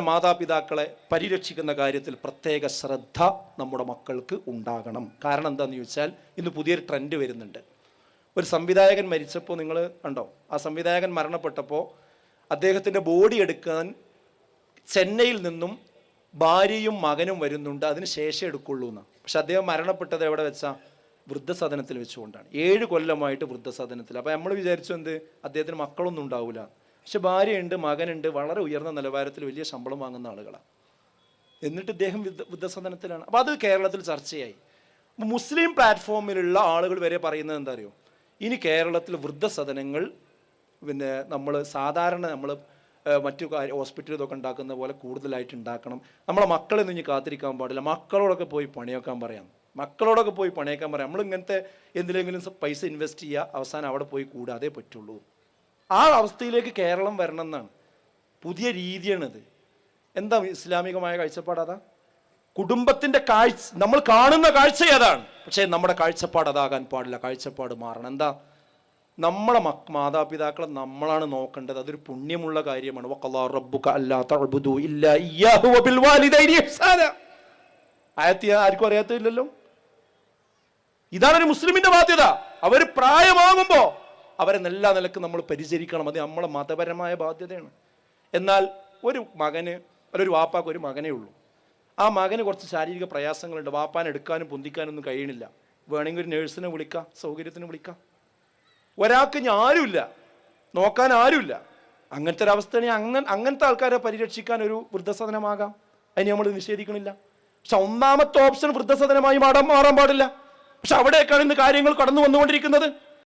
മാതാപിതാക്കളെ പരിരക്ഷിക്കുന്ന കാര്യത്തിൽ പ്രത്യേക ശ്രദ്ധ നമ്മുടെ മക്കൾക്ക് ഉണ്ടാകണം. കാരണം എന്താണെന്ന് ചോദിച്ചാൽ ഇന്ന് പുതിയൊരു ട്രെൻഡ് വരുന്നുണ്ട്. ഒരു സംവിധായകൻ മരിച്ചപ്പോൾ നിങ്ങൾ കണ്ടോ? ആ സംവിധായകൻ മരണപ്പെട്ടപ്പോൾ അദ്ദേഹത്തിന്റെ ബോഡി എടുക്കാൻ ചെന്നൈയിൽ നിന്നും ഭാര്യയും മകനും വരുന്നുണ്ട്. അതിന് ശേഷം എടുക്കുള്ളൂ എന്ന്. പക്ഷെ അദ്ദേഹം മരണപ്പെട്ടത് എവിടെ വെച്ചാൽ വൃദ്ധസദനത്തിൽ വെച്ചുകൊണ്ടാണ്. ഏഴ് കൊല്ലമായിട്ട് വൃദ്ധസദനത്തിൽ. അപ്പോൾ നമ്മൾ വിചാരിച്ചു എന്ത്? അദ്ദേഹത്തിന് മക്കളൊന്നും ഉണ്ടാവില്ല പക്ഷെ ഭാര്യയുണ്ട് മകനുണ്ട് വളരെ ഉയർന്ന നിലവാരത്തിൽ വലിയ ശമ്പളം വാങ്ങുന്ന ആളുകളാണ് എന്നിട്ട് ഇദ്ദേഹം വൃദ്ധ വൃദ്ധസദനത്തിലാണ് അപ്പോൾ അത് കേരളത്തിൽ ചർച്ചയായി. മുസ്ലിം പ്ലാറ്റ്ഫോമിലുള്ള ആളുകൾ വരെ പറയുന്നത് എന്താ അറിയോ ഇനി കേരളത്തിൽ വൃദ്ധസദനങ്ങൾ പിന്നെ നമ്മൾ സാധാരണ നമ്മൾ മറ്റു ഹോസ്പിറ്റൽ ഇതൊക്കെ ഉണ്ടാക്കുന്ന പോലെ കൂടുതലായിട്ട് ഉണ്ടാക്കണം. നമ്മളെ മക്കളെ ഇനി കാത്തിരിക്കാൻ പാടില്ല. മക്കളോടൊക്കെ പോയി പണിയൊക്കാൻ പറയാം. മക്കളോടൊക്കെ പോയി പണിയൊക്കാൻ പറയാം. നമ്മൾ ഇങ്ങനത്തെ എന്തിലെങ്കിലും പൈസ ഇൻവെസ്റ്റ് ചെയ്യുക അവസാനം അവിടെ പോയി കൂടാതെ പറ്റുള്ളൂ. ആ അവസ്ഥയിലേക്ക് കേരളം വരണം എന്നാണ് പുതിയ രീതിയാണിത്. എന്താ ഇസ്ലാമികമായ കാഴ്ചപ്പാട് അതാ? കുടുംബത്തിന്റെ കാഴ്ച നമ്മൾ കാണുന്ന കാഴ്ച ഏതാണ്? പക്ഷേ നമ്മുടെ കാഴ്ചപ്പാട് അതാകാൻ പാടില്ല. കാഴ്ചപ്പാട് മാറണം. എന്താ? നമ്മളെ മ മാതാപിതാക്കളെ നമ്മളാണ് നോക്കേണ്ടത്. അതൊരു പുണ്യമുള്ള കാര്യമാണ്. ആയത്തി ആർക്കും അറിയാത്തില്ലല്ലോ ഇതാണ് ഒരു മുസ്ലിമിന്റെ ബാധ്യത. അവർ പ്രായമാകുമ്പോ അവരെ എല്ലാ നിലക്കും നമ്മൾ പരിചരിക്കണം. അത് നമ്മളെ മതപരമായ ബാധ്യതയാണ്. എന്നാൽ ഒരു മകന് ഒരു വാപ്പാക്ക് ഒരു മകനേ ഉള്ളൂ. ആ മകന് കുറച്ച് ശാരീരിക പ്രയാസങ്ങളുണ്ട്. വാപ്പാൻ എടുക്കാനും പൊന്തിക്കാനൊന്നും കഴിയണില്ല. വേണമെങ്കിൽ ഒരു നേഴ്സിനെ വിളിക്കാം സൗകര്യത്തിന് വിളിക്കാം. ഒരാൾക്ക് ഇനി ആരുമില്ല. നോക്കാൻ ആരുമില്ല. അങ്ങനത്തെ ഒരു അവസ്ഥയാണെങ്കിൽ അങ്ങനെ അങ്ങനത്തെ ആൾക്കാരെ പരിരക്ഷിക്കാൻ ഒരു വൃദ്ധസദനമാകാം. അതിന് നമ്മൾ നിഷേധിക്കണില്ല. പക്ഷെ ഒന്നാമത്തെ ഓപ്ഷൻ വൃദ്ധസദനമായി മാറാൻ മാറാൻ പാടില്ല. പക്ഷെ അവിടേക്കാണ് ഇന്ന് കാര്യങ്ങൾ കടന്നു വന്നുകൊണ്ടിരിക്കുന്നത്